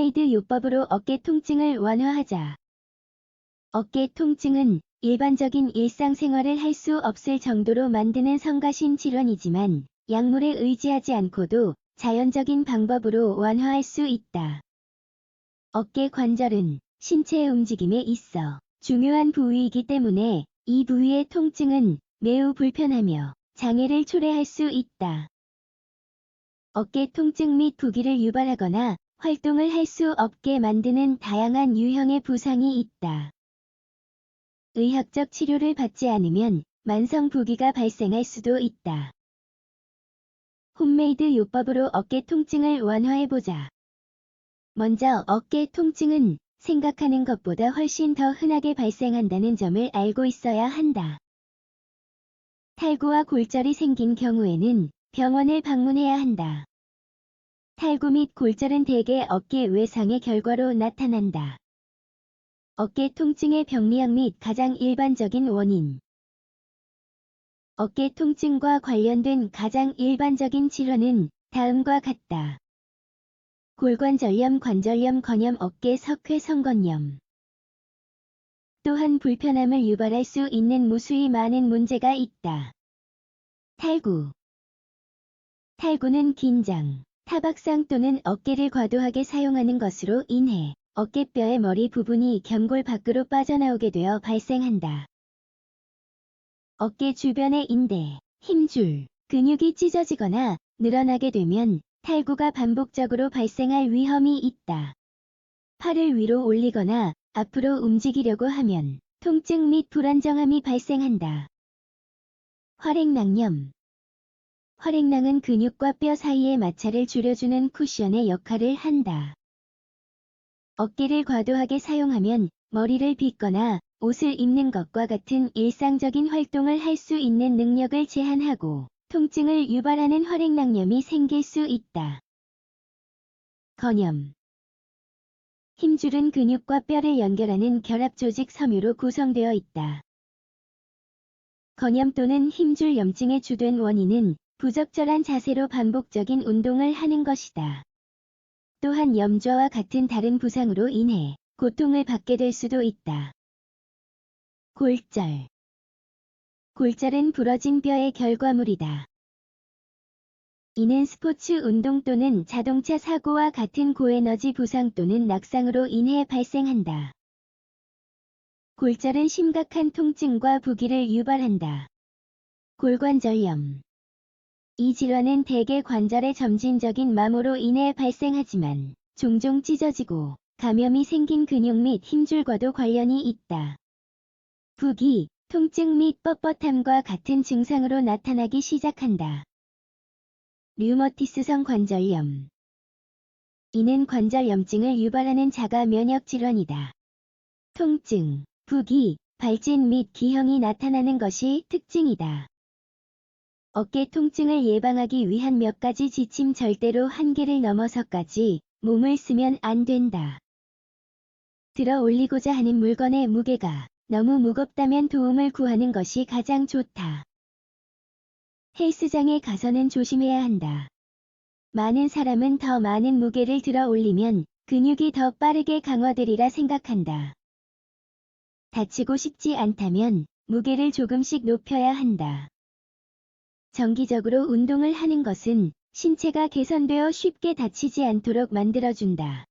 홈메이드 요법으로 어깨 통증을 완화하자. 어깨 통증은 일반적인 일상생활을 할 수 없을 정도로 만드는 성가신 질환이지만 약물에 의지하지 않고도 자연적인 방법으로 완화할 수 있다. 어깨 관절은 신체 움직임에 있어 중요한 부위이기 때문에 이 부위의 통증은 매우 불편하며 장애를 초래할 수 있다. 어깨 통증 및 부기를 유발하거나 활동을 할 수 없게 만드는 다양한 유형의 부상이 있다. 의학적 치료를 받지 않으면 만성 부기가 발생할 수도 있다. 홈메이드 요법으로 어깨 통증을 완화해보자. 먼저 어깨 통증은 생각하는 것보다 훨씬 더 흔하게 발생한다는 점을 알고 있어야 한다. 탈구와 골절이 생긴 경우에는 병원을 방문해야 한다. 탈구 및 골절은 대개 어깨 외상의 결과로 나타난다. 어깨 통증의 병리학 및 가장 일반적인 원인 어깨 통증과 관련된 가장 일반적인 질환은 다음과 같다. 골관절염, 관절염, 건염, 어깨 석회, 성건염. 또한 불편함을 유발할 수 있는 무수히 많은 문제가 있다. 탈구 탈구는 긴장, 타박상 또는 어깨를 과도하게 사용하는 것으로 인해 어깨뼈의 머리 부분이 견골 밖으로 빠져나오게 되어 발생한다. 어깨 주변의 인대, 힘줄, 근육이 찢어지거나 늘어나게 되면 탈구가 반복적으로 발생할 위험이 있다. 팔을 위로 올리거나 앞으로 움직이려고 하면 통증 및 불안정함이 발생한다. 활액낭염 활액낭은 근육과 뼈 사이의 마찰을 줄여주는 쿠션의 역할을 한다. 어깨를 과도하게 사용하면 머리를 빗거나 옷을 입는 것과 같은 일상적인 활동을 할 수 있는 능력을 제한하고 통증을 유발하는 활액낭염이 생길 수 있다. 건염 힘줄은 근육과 뼈를 연결하는 결합 조직 섬유로 구성되어 있다. 건염 또는 힘줄 염증의 주된 원인은 부적절한 자세로 반복적인 운동을 하는 것이다. 또한 염좌와 같은 다른 부상으로 인해 고통을 받게 될 수도 있다. 골절 골절은 부러진 뼈의 결과물이다. 이는 스포츠 운동 또는 자동차 사고와 같은 고에너지 부상 또는 낙상으로 인해 발생한다. 골절은 심각한 통증과 부기를 유발한다. 골관절염 이 질환은 대개 관절의 점진적인 마모로 인해 발생하지만 종종 찢어지고 감염이 생긴 근육 및 힘줄과도 관련이 있다. 부기, 통증 및 뻣뻣함과 같은 증상으로 나타나기 시작한다. 류머티스성 관절염 이는 관절염증을 유발하는 자가 면역 질환이다. 통증, 부기, 발진 및 기형이 나타나는 것이 특징이다. 어깨 통증을 예방하기 위한 몇 가지 지침 절대로 한계를 넘어서까지 몸을 쓰면 안 된다. 들어 올리고자 하는 물건의 무게가 너무 무겁다면 도움을 구하는 것이 가장 좋다. 헬스장에 가서는 조심해야 한다. 많은 사람은 더 많은 무게를 들어 올리면 근육이 더 빠르게 강화되리라 생각한다. 다치고 싶지 않다면 무게를 조금씩 높여야 한다. 정기적으로 운동을 하는 것은 신체가 개선되어 쉽게 다치지 않도록 만들어준다.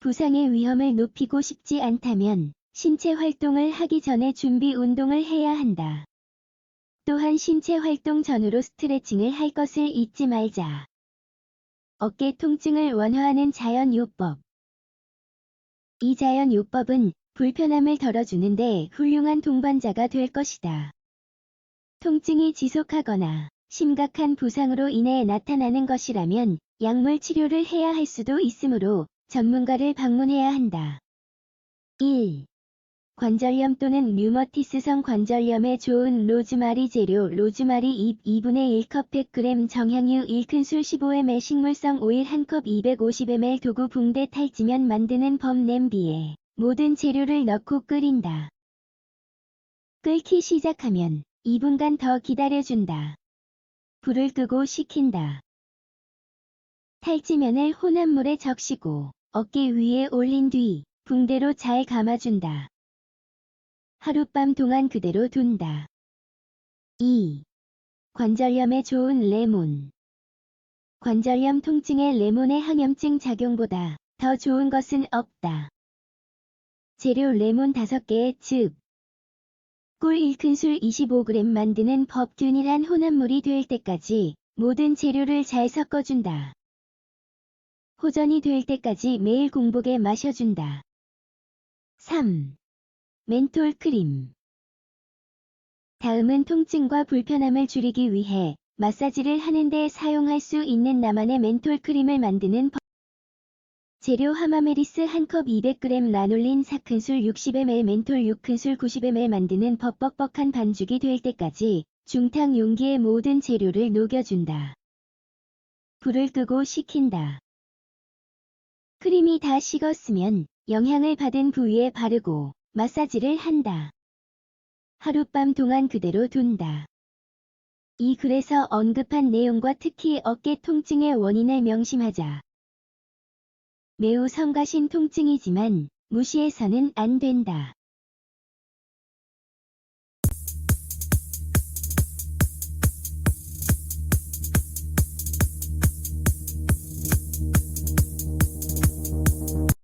부상의 위험을 높이고 싶지 않다면 신체 활동을 하기 전에 준비 운동을 해야 한다. 또한 신체 활동 전후로 스트레칭을 할 것을 잊지 말자. 어깨 통증을 완화하는 자연요법 이 자연요법은 불편함을 덜어주는데 훌륭한 동반자가 될 것이다. 통증이 지속하거나 심각한 부상으로 인해 나타나는 것이라면 약물 치료를 해야 할 수도 있으므로 전문가를 방문해야 한다. 1. 관절염 또는 류머티스성 관절염에 좋은 로즈마리 재료 로즈마리 잎 2분의 1컵 100g 정향유 1큰술 15ml 식물성 오일 1컵 250ml 도구 붕대 탈지면 만드는 범 냄비에 모든 재료를 넣고 끓인다. 끓기 시작하면 2분간 더 기다려준다. 불을 끄고 식힌다. 탈지면을 혼합물에 적시고 어깨 위에 올린 뒤 붕대로 잘 감아준다. 하룻밤 동안 그대로 둔다. 2. 관절염에 좋은 레몬. 관절염 통증에 레몬의 항염증 작용보다 더 좋은 것은 없다. 재료 레몬 5개 즉, 꿀 1큰술 25g 만드는 법 균일한 혼합물이 될 때까지 모든 재료를 잘 섞어준다. 호전이 될 때까지 매일 공복에 마셔준다. 3. 멘톨 크림. 다음은 통증과 불편함을 줄이기 위해 마사지를 하는데 사용할 수 있는 나만의 멘톨 크림을 만드는 법. 재료 하마메리스 1컵 200g 라놀린 4큰술 60ml 멘톨 6큰술 90ml 만드는 법 뻑뻑한 반죽이 될 때까지 중탕 용기에 모든 재료를 녹여준다. 불을 끄고 식힌다. 크림이 다 식었으면 영향을 받은 부위에 바르고 마사지를 한다. 하룻밤 동안 그대로 둔다. 이 글에서 언급한 내용과 특히 어깨 통증의 원인을 명심하자. 매우 성가신 통증이지만 무시해서는 안 된다.